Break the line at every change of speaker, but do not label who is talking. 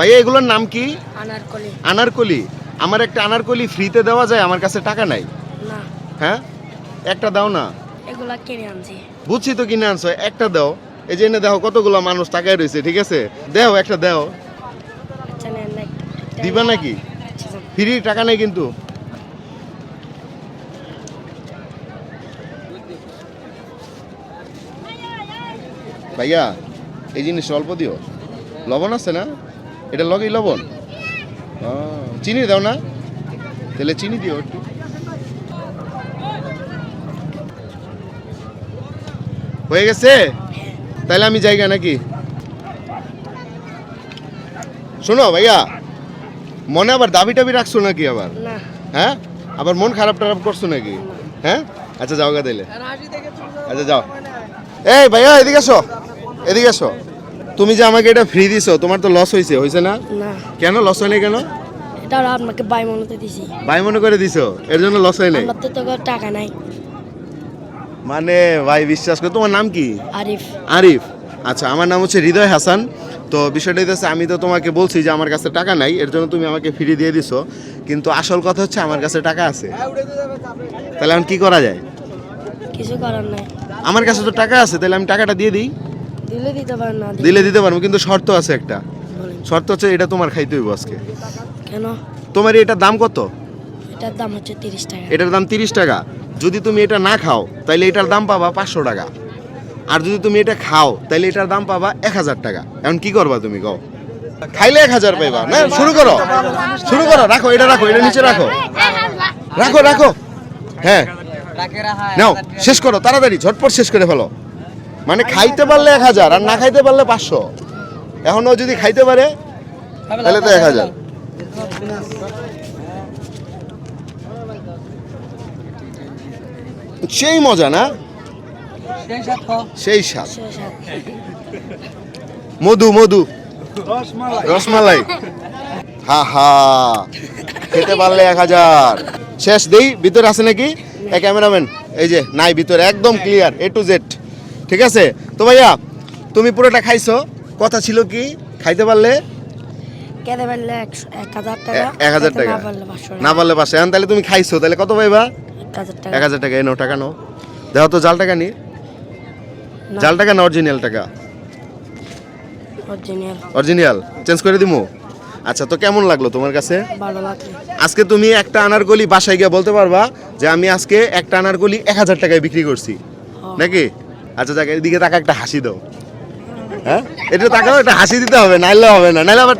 ভাইয়া এগুলোর নাম কি?
আনারকলি।
আনারকলি? আমার একটা আনারকলি ফ্রিতে দেওয়া যায় আমার কাছে টাকা নাই।
না।
হ্যাঁ? একটা দাও না।
এগুলা কিনে আনছি।
বুঝছি তো কিনে আনছো একটা দাও। এই যে এনে দেখো কতগুলো মানুষ টাকায় রয়েছে ঠিক আছে? দেও একটা দেও।
আচ্ছা।
দিবা নাকি?
আচ্ছা,
ফ্রি টাকা নেই কিন্তু। ভাইয়া এই জিনিস অল্প দিও। লবণ আছে না? এটা লগেই লবণ? চিনি দাও না? তাহলে চিনি দিও একটু। হয়ে গেছে? তাহলে আমি জায়গা নাকি? শোনো ভাইয়া মনে আবার দাবি টাবি রাখছো নাকি আবার? হ্যাঁ? আবার মন খারাপ টারাপ করছ নাকি? হ্যাঁ? আচ্ছা যাও গা তাইলে আচ্ছা যাও। এই ভাইয়া এদিকে আসো এদিকে আসো তুমি যে আমাকে এটা ফ্রি দিছো তোমার তো লস হয়েছে হয়েছে না?
না।
কেন লস হয়নি কেন?
এটা আপনাকে বাই মনতে দিছি।
ভাই মনে করে দিছো এর জন্য লস হয় নাই
আমার তো তো টাকা নাই।
মানে ভাই বিশ্বাস করে তোমার নাম কি?
আরিফ।
আরিফ। আচ্ছা আমার নাম হচ্ছে হৃদয় হাসান। তো বিষয়টা হচ্ছে আমি তো তোমাকে বলছি যে আমার কাছে টাকা নাই এর জন্য তুমি আমাকে ফ্রি দিয়ে দিছো। কিন্তু আসল কথা হচ্ছে আমার কাছে টাকা আছে। তাহলে এখন কি করা যায়?
কিছু করার নাই।
আমার কাছে তো টাকা আছে তাহলে আমি টাকাটা দিয়ে দিই।
দিলে দিতে পারেন না দিলে
দিলে দিতে পারব কিন্তু শর্ত আছে একটা। শর্ত হচ্ছে এটা তোমার খাইতে হইব আজকে।
কেন?
তোমার এটার দাম কত?
এটার দাম হচ্ছে তিরিশ টাকা।
এটার দাম তিরিশ টাকা। যদি তুমি এটা না খাও তাহলে এটার দাম পাবা পাঁচশো টাকা। আর যদি তুমি এটা খাও তাহলে এটার দাম পাবা এক হাজার টাকা। এখন কি করবা তুমি কও? খাইলে এক হাজার পাইবা না? শুরু করো। শুরু করো রাখো এটা রাখো এটা নিচে রাখো। রাখো রাখো। হ্যাঁ। নাও শেষ করো তাড়াতাড়ি ঝটপট শেষ করে ফেলো। মানে খাইতে পারলে এক হাজার আর না খাইতে পারলে পাঁচশো। এখন ও যদি খাইতে পারে তাহলে তো এক হাজার। সেই মজা না? সেই স্বাদ মধু মধু। রসমালাই। হা হা। খেতে পারলে এক হাজার। শেষ দেই ভিতরে আছে নাকি? এ ক্যামেরাম্যান এই যে নাই ভিতরে একদম ক্লিয়ার এ টু জেড ঠিক আছে? তো ভাইয়া তুমি পুরোটা খাইছো। কথা ছিল কি? খাইতে পারলে?
এক হাজার টাকা।
এক হাজার টাকা।
না পারলে পাঁচশো।
না এখন তাহলে তুমি খাইছো। তাহলে কত পাইবা?
এক হাজার টাকা।
হাজার টাকা। এ নাও টাকা নাও। দেখো তো জাল টাকা নি।
না,
জাল টাকা না অরিজিনাল টাকা?
অরিজিনাল
অরিজিনাল চেঞ্জ করে দিমু? আচ্ছা তো কেমন লাগল তোমার কাছে? আজকে তুমি একটা আনারকলি বাসায় গিয়ে বলতে পারবা যে আমি আজকে একটা আনারকলি এক হাজার টাকায় বিক্রি করছি।
হ্যাঁ।
নাকি? আচ্ছা যাক এদিকে তাকে একটা হাসি দাও। হ্যাঁ? এটা তাকে একটা হাসি দিতে হবে, নাইলে হবে না, নাইলে আবার